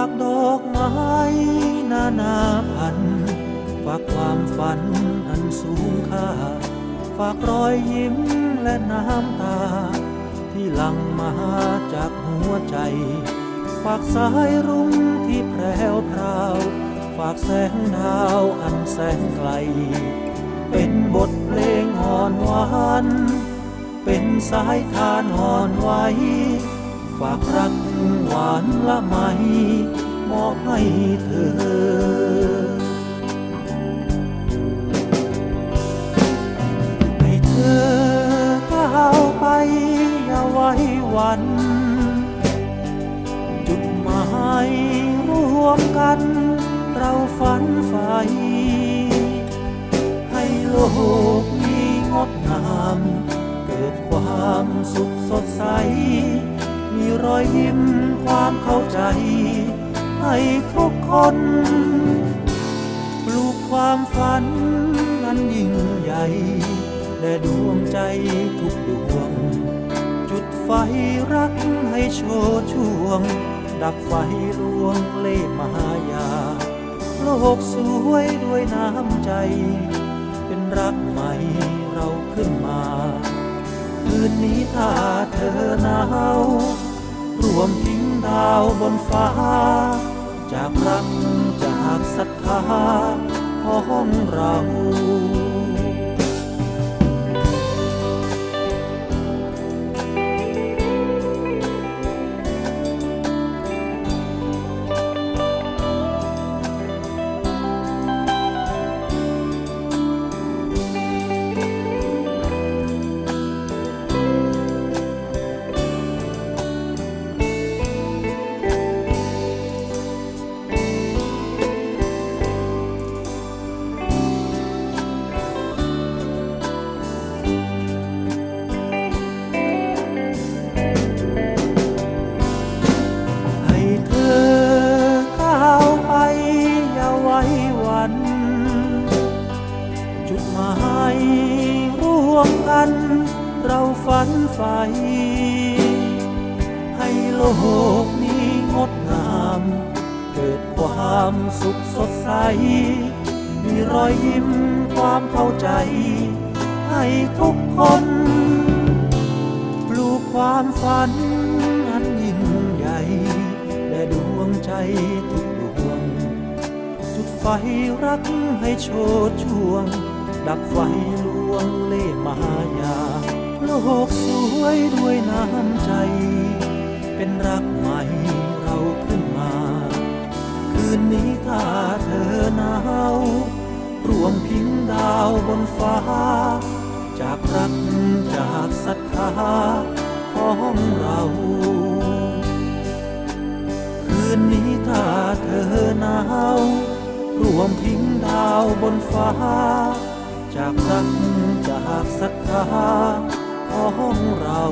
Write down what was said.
ากดอกไม้นานาพัน ฝากความฝันอันสูงค่า ฝากรอยยิ้มและน้ำตา ที่หลั่งมาจากหัวใจ ฝากสายรุ้งที่แพรวพราว ฝากแสงดาวอันแสนไกล เป็นบทเพลงอ่อนหวาน เป็นสายทานอ่อนไหวฝากรัก หวานละไมมอบให้เธอ ให้เธอก้าวไปอย่าไว้วัน จุดหมายรวมกัน เราฝันใฝ่ให้โลกนี้งดงาม เกิดความสุขสดใส มีรอยยิ้มความเข้าใจ ให้ทุกคน ปลูกความฝันนั้นยิ่งใหญ่ และดวงใจทุกดวง จุดไฟรักให้โชดช่วง ดับไฟลวงเล่ห์มายา โลกสวยด้วยน้ำใจ เป็นรักใหม่เราขึ้นมา คืนนี้ถ้าเธอหนา มทิ้งดาวบนฟ้า จากรักจากศรัทธาของเรา วมกัน เราฝันใฝ่ให้โลกนี้งดงาม เกิดความสุขสดใส มีรอยยิ้มความเข้าใจ ให้ทุกคน ปลูกความฝันอันยิ่งใหญ่ และดวงใจทุกดวง จุดไฟรักให้โชดช่วง ดับไฟ วงเล่ห์มายา โลกสวยด้วยน้ำใจ เป็นรักใหม่เราขึ้นมา คืนนี้ถ้าเธอหนาวรวมพิงดาวบนฟ้า จากรักจากศรัทธาของเราคืนนี้ถ้าเธอหนาวรวมพิงดาวบนฟ้า จากรักจากศรัทธาของเรา